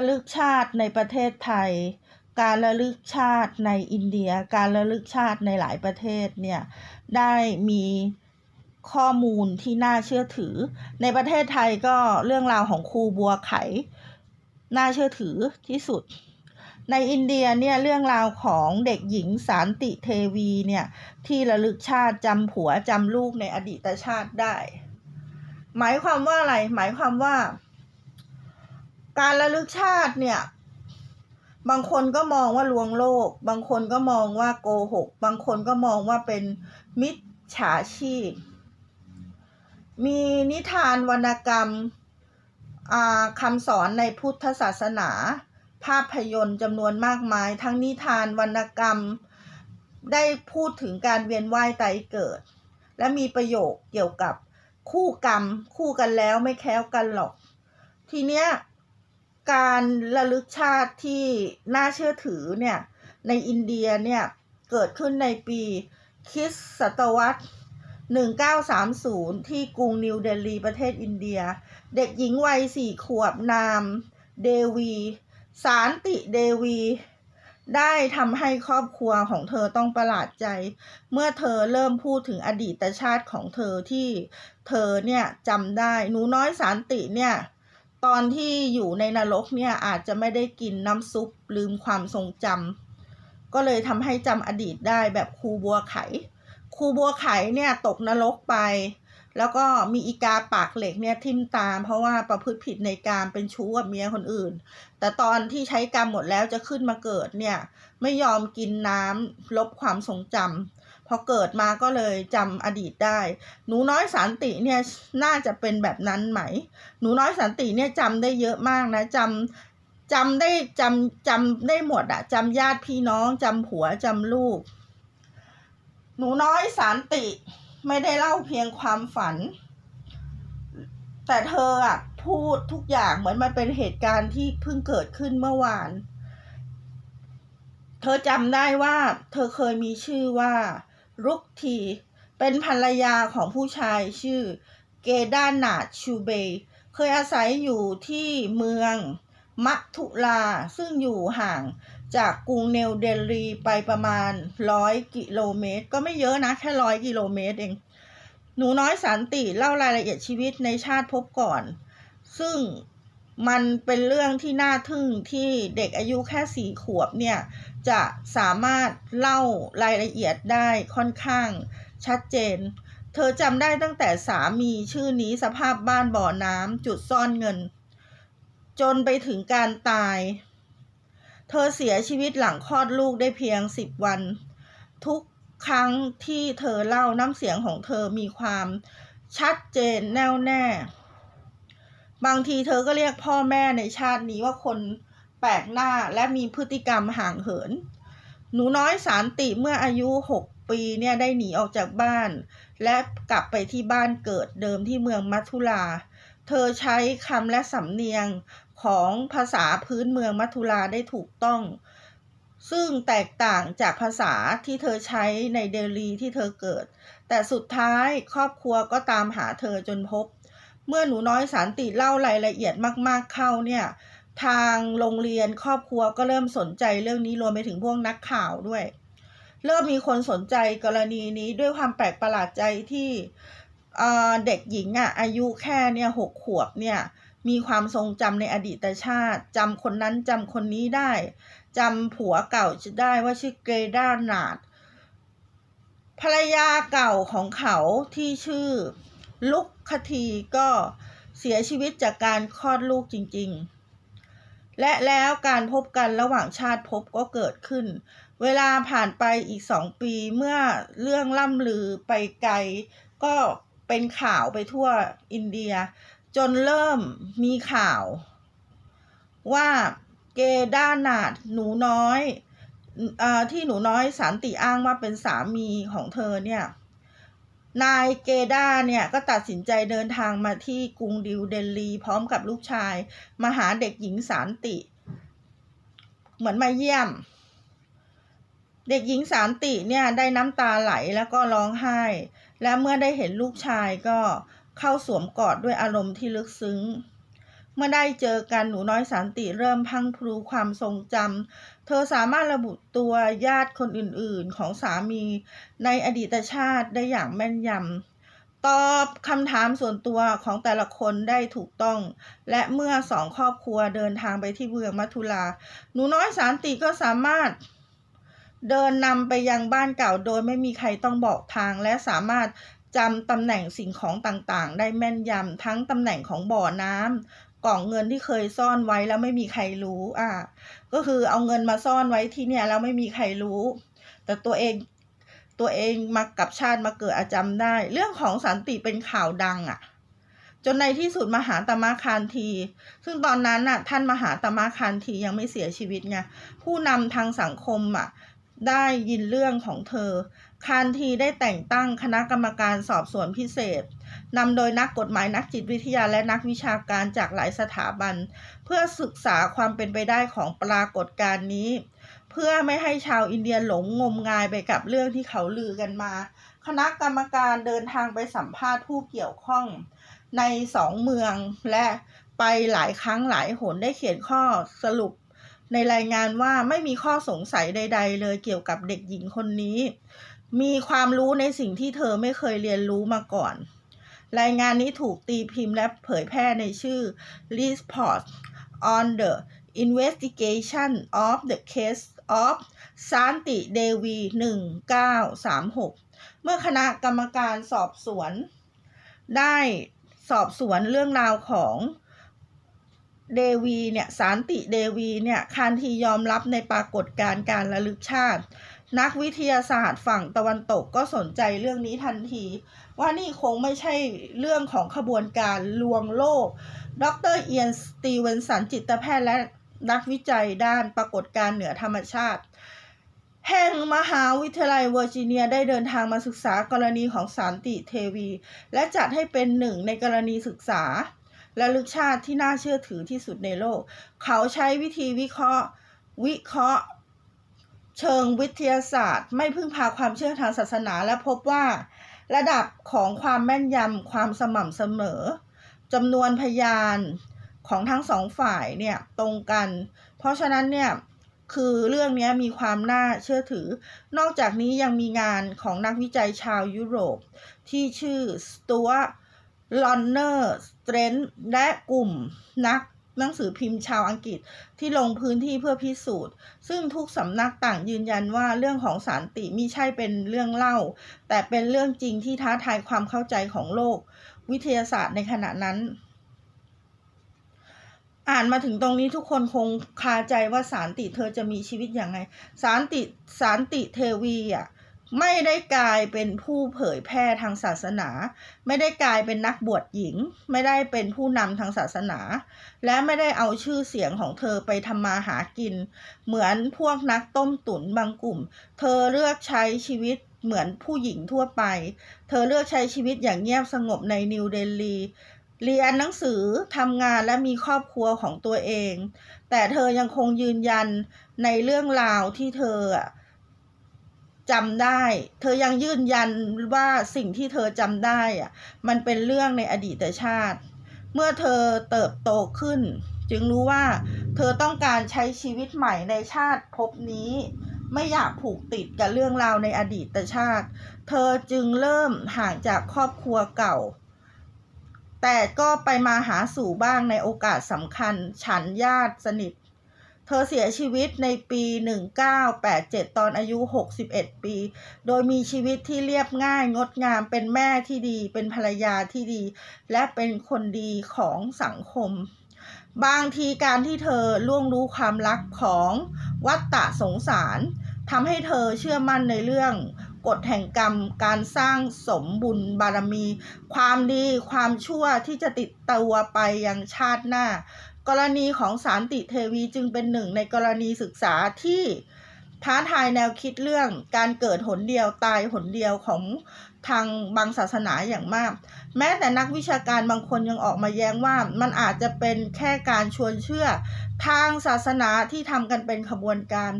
ระลึกชาติในประเทศไทย การระลึกชาติในอินเดีย การระลึกชาติในหลายประเทศเนี่ยได้มีข้อมูลที่น่าเชื่อถือ ในประเทศไทยก็เรื่องราวของครูบัวไข น่าเชื่อถือที่สุด ในอินเดียเนี่ยเรื่องราวของเด็กหญิงสารติเทวีเนี่ยที่ระลึกชาติจำผัวจำลูกในอดีตชาติได้ หมายความว่าอะไร หมายความว่า การระลึกชาติเนี่ย บางคนก็มองว่าลวงโลก บางคนก็มองว่าโกหก บางคนก็มองว่าเป็นมิจฉาชีพ มีนิทานวรรณกรรมคำสอนในพุทธศาสนา ภาพยนตร์จำนวนมากมาย ทั้งนิทานวรรณกรรม ได้พูดถึงการเวียนว่ายตายเกิด และมีประโยคเกี่ยวกับคู่กรรม คู่กันแล้วไม่แค้วกันหรอก ทีเนี้ย การระลึกชาติที่น่าเชื่อถือเนี่ยในอินเดียเนี่ยเกิดขึ้นในปีคริสต์ศตวรรษ 1930 ที่กรุงนิวเดลีประเทศอินเดีย เด็กหญิงวัยสี่ขวบนามเดวี สารติเดวี ได้ทำให้ครอบครัวของเธอต้องประหลาดใจ เมื่อเธอเริ่มพูดถึงอดีตชาติของเธอที่เธอเนี่ยจำได้ หนูน้อยสารติเนี่ย ตอนที่อยู่ในนรกเนี่ยอาจจะไม่ได้กินน้ำซุปลืมความทรงจำก็เลยทำให้จำอดีตได้แบบครูบัวไขครูบัวไขเนี่ยตกนรกไป แล้วก็มีอีกาปากเหล็กเนี่ยทิ่มตาม เพราะว่าประพฤติผิดในการเป็นชู้กับเมียคนอื่น แต่ตอนที่ใช้กรรมหมดแล้วจะขึ้นมาเกิดเนี่ยไม่ยอมกินน้ำลบความทรงจำ พอเกิดมาก็เลยจำอดีตได้ หนูน้อยสันติเนี่ยน่าจะเป็นแบบนั้นไหม หนูน้อยสันติเนี่ยจำได้เยอะมากนะจำจำได้จำจำได้หมดอะจำญาติพี่น้องจำผัวจำลูก หนูน้อยสันติไม่ได้เล่าเพียงความฝัน แต่เธออะพูดทุกอย่างเหมือนมันเป็นเหตุการณ์ที่เพิ่งเกิดขึ้นเมื่อวาน เธอจำได้ว่า เธอเคยมีชื่อว่า รุกที เป็นภรรยาของผู้ชายชื่อเกดานาชูเบย์เคยอาศัยอยู่ที่เมืองมัทุลาซึ่งอยู่ห่างจากกรุงเนวเดลีไปประมาณร้อยกิโลเมตร ก็ไม่เยอะนะแค่ร้อยกิโลเมตรเอง หนูน้อยสันติเล่ารายละเอียดชีวิตในชาติพบก่อน ซึ่ง มันเป็นเรื่องที่น่าทึ่งที่เด็กอายุแค่สี่ขวบเนี่ยจะสามารถเล่ารายละเอียดได้ค่อนข้างชัดเจน เธอจำได้ตั้งแต่สามีชื่อนี้สภาพบ้านบ่อน้ำจุดซ่อนเงิน จนไปถึงการตาย เธอเสียชีวิตหลังคลอดลูกได้เพียงสิบวัน ทุกครั้งที่เธอเล่าน้ำเสียงของเธอมีความชัดเจนแน่วแน่ บางทีเธอก็เรียกพ่อแม่ในชาตินี้ว่าคนแปลกหน้าและมีพฤติกรรมห่างเหิน หนูน้อยสารติเมื่ออายุหกปีเนี่ยได้หนีออกจากบ้าน และกลับไปที่บ้านเกิดเดิมที่เมืองมัทุลาเธอใช้คำและสำเนียงของภาษาพื้นเมืองมัทุลาได้ถูกต้อง ซึ่งแตกต่างจากภาษาที่เธอใช้ในเดลีที่เธอเกิด แต่สุดท้ายครอบครัวก็ตามหาเธอจนพบ เมื่อหนูน้อยสันติเล่ารายละเอียดมากๆเข้าเนี่ย ทางโรงเรียนครอบครัวก็เริ่มสนใจเรื่องนี้รวมไปถึงพวกนักข่าวด้วย เริ่มมีคนสนใจกรณีนี้ด้วยความแปลกประหลาดใจที่เด็กหญิงอะอายุแค่เนี่ยหกขวบเนี่ยมีความทรงจำในอดีตชาติจำคนนั้นจำคนนี้ได้จำผัวเก่าจะได้ว่าชื่อเกรดานาดภรรยาเก่าของเขาที่ชื่อ ลุกคทีก็เสียชีวิตจากการคลอดลูกจริง ๆ และแล้วการพบกันระหว่างชาติพบก็เกิดขึ้น เวลาผ่านไปอีกสองปีเมื่อเรื่องล่ำลือไปไกล ก็เป็นข่าวไปทั่วอินเดีย จนเริ่มมีข่าว ว่าเกดานาดหนูน้อยอที่หนูน้อยสันติอ้างว่าเป็นสามีของเธอเนี่ย นายเกดาเนี่ยก็ตัดสินใจเดินทางมาที่กรุงดิวเดลีพร้อมกับลูกชาย มาหาเด็กหญิงสารติ เหมือนมาเยี่ยม เด็กหญิงสารติเนี่ยได้น้ำตาไหลแล้วก็ร้องไห้ และเมื่อได้เห็นลูกชายก็เข้าสวมกอดด้วยอารมณ์ที่ลึกซึ้ง เมื่อได้เจอกันหนูน้อยสันติเริ่มพังพรูความทรงจำเธอสามารถระบุตัวญาติคนอื่นๆของสามีในอดีตชาติได้อย่างแม่นยำตอบคำถามส่วนตัวของแต่ละคนได้ถูกต้อง และเมื่อสองครอบครัวเดินทางไปที่เมืองมัทุลา หนูน้อยสันติก็สามารถเดินนำไปยังบ้านเก่าโดยไม่มีใครต้องบอกทางและสามารถจำตำแหน่งสิ่งของต่างๆ ได้แม่นยำทั้งตำแหน่งของบ่อน้ำ กล่องเงินที่เคยซ่อนไว้แล้วไม่มีใครรู้อ่าก็คือเอาเงินมาซ่อนไว้ที่เนี่ยแล้วไม่มีใครรู้ แต่ตัวเองตัวเองมากับชาติมาเกิดอาจำได้ เรื่องของสันติเป็นข่าวดังอะ่ะ จนในที่สุดมหาตมะคานที ซึ่งตอนนั้นน่ะท่านมหาตมะคานทียังไม่เสียชีวิตไงผู้นำทางสังคมอะได้ยินเรื่องของเธอ คานทีได้แต่งตั้งคณะกรรมการสอบสวนพิเศษ นำโดยนักกฎหมายนักจิตวิทยาและนักวิชาการจากหลายสถาบัน เพื่อศึกษาความเป็นไปได้ของปรากฏการณ์นี้ เพื่อไม่ให้ชาวอินเดียหลงงมงายไปกับเรื่องที่เขาลือกันมา คณะกรรมการเดินทางไปสัมภาษณ์ผู้เกี่ยวข้อง ในสองเมืองและไปหลายครั้งหลายหนได้เขียนข้อสรุปในรายงานว่าไม่มีข้อสงสัยใด ๆ เลยเกี่ยวกับเด็กหญิงคนนี้ มีความรู้ในสิ่งที่เธอไม่เคยเรียนรู้มาก่อน รายงานนี้ถูกตีพิมพ์และเผยแพร่ในชื่อ Report on the Investigation of the Case of สันติเดวี 1936 เมื่อคณะกรรมการสอบสวน ได้สอบสวนเรื่องราวของเดวีเนี่ยสานติเดวีเนี่ยคานทียอมรับในปรากฏการณ์การระลึกชาติ นักวิทยาศาสตร์ฝั่งตะวันตกก็สนใจเรื่องนี้ทันที ว่านี่คงไม่ใช่เรื่องของขบวนการลวงโลก ดรเอียนสตีเวนสันจิตแพทย์และนักวิจัยด้านปรากฏการณ์เหนือธรรมชาติ แห่งมหาวิทยาลัยเวอร์จิเนียได้เดินทางมาศึกษากรณีของสันติเทวี และจัดให้เป็นหนึ่งในกรณีศึกษา และลึกชาติที่น่าเชื่อถือที่สุดในโลก เขาใช้วิธีวิเคราะห์ วิเคราะห์ เชิงวิทยาศาสตร์ ไม่พึ่งพาความเชื่อทางศาสนาและพบว่า ระดับของความแม่นยำความสม่ำเสมอจำนวนพยานของทั้งสองฝ่ายเนี่ยตรงกัน เพราะฉะนั้นเนี่ยคือเรื่องนี้มีความน่าเชื่อถือ นอกจากนี้ยังมีงานของนักวิจัยชาวยุโรป ที่ชื่อสตูวลอนเนอร์สเตรนและกลุ่มนัก หนังสือพิมพ์ชาวอังกฤษที่ลงพื้นที่เพื่อพิสูจน์ ซึ่งทุกสำนักต่างยืนยันว่าเรื่องของสารติมิใช่เป็นเรื่องเล่า แต่เป็นเรื่องจริงที่ท้าทายความเข้าใจของโลก วิทยาศาสตร์ในขณะนั้น อ่านมาถึงตรงนี้ทุกคนคงคาใจว่าสารติเธอจะมีชีวิตอย่างไง สารติสารติเทวีอะ ไม่ได้กลายเป็นผู้เผยแพร่ทางศาสนา ไม่ได้กลายเป็นนักบวชหญิง ไม่ได้เป็นผู้นำทางศาสนา และไม่ได้เอาชื่อเสียงของเธอไปทำมาหากิน เหมือนพวกนักต้มตุ๋นบางกลุ่ม เธอเลือกใช้ชีวิตเหมือนผู้หญิงทั่วไป เธอเลือกใช้ชีวิตอย่างเงียบสงบในนิวเดลีเรียนหนังสือทำงานและมีครอบครัวของตัวเอง แต่เธอยังคงยืนยันในเรื่องราวที่เธอ จำได้ เธอยังยืนยันว่าสิ่งที่เธอจำได้อะมันเป็นเรื่องในอดีตชาติ เมื่อเธอเติบโตขึ้น จึงรู้ว่า เธอต้องการใช้ชีวิตใหม่ในชาติภพนี้ ไม่อยากผูกติดกับเรื่องราวในอดีตชาติ เธอจึงเริ่มห่างจากครอบครัวเก่า แต่ก็ไปมาหาสู่บ้างในโอกาสสำคัญ ฉันญาติสนิท เธอเสียชีวิตในปี 1987 ตอนอายุ 61 ปี โดยมีชีวิตที่เรียบง่ายงดงาม เป็นแม่ที่ดี เป็นภรรยาที่ดี และเป็นคนดีของสังคม บางทีการที่เธอล่วงรู้ความรักของวัตตะสงสารทำให้เธอเชื่อมั่นในเรื่องกฎแห่งกรรมการสร้างสมบุญบารมี ความดีความชั่วที่จะติดตัวไปยังชาติหน้า กรณีของสารติเทวีจึงเป็นหนึ่งในกรณีศึกษาที่ท้าทายแนวคิดเรื่องการเกิดหนเดียวตายหนเดียวของทางบางศาสนาอย่างมาก แม้แต่นักวิชาการบางคนยังออกมาแย้งว่ามันอาจจะเป็นแค่การชวนเชื่อ ทางศาสนาที่ทำกันเป็นขบวนการ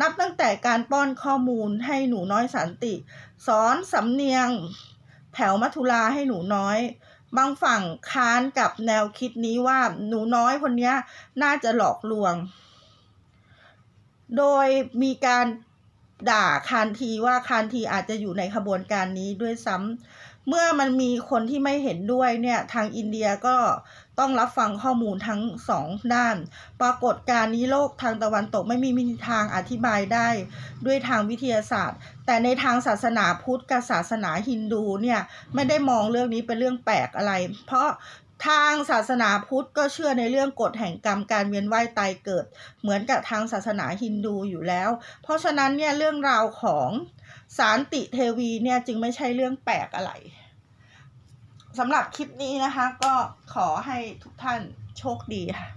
นับตั้งแต่การป้อนข้อมูลให้หนูน้อยสันติ สอนสำเนียง แถวมัทุลาให้หนูน้อย บางฝั่งค้านกับแนวคิดนี้ว่าหนูน้อยคนนี้น่าจะหลอกลวง โดยมีการด่าคานทีว่าคานทีอาจจะอยู่ในขบวนการนี้ด้วยซ้ำเมื่อมันมีคนที่ไม่เห็นด้วยเนี่ยทางอินเดียก็ ต้องรับฟังข้อมูลทั้งสองด้าน ปรากฏการณ์นี้โลกทางตะวันตกไม่มีมิทางอธิบายได้ ด้วยทางวิทยาศาสตร์ แต่ในทางศาสนาพุทธกับศาสนาฮินดูเนี่ยไม่ได้มองเรื่องนี้เป็นเรื่องแปลกอะไร เพราะทางศาสนาพุทธก็เชื่อในเรื่องกฎแห่งกรรมการเวียนว่ายตายเกิด เหมือนกับทางศาสนาฮินดูอยู่แล้ว เพราะฉะนั้นเนี่ยเรื่องราวของสารติเทวีเนี่ยจึงไม่ใช่เรื่องแปลกอะไร สำหรับคลิปนี้นะคะ ก็ขอให้ทุกท่านโชคดีค่ะ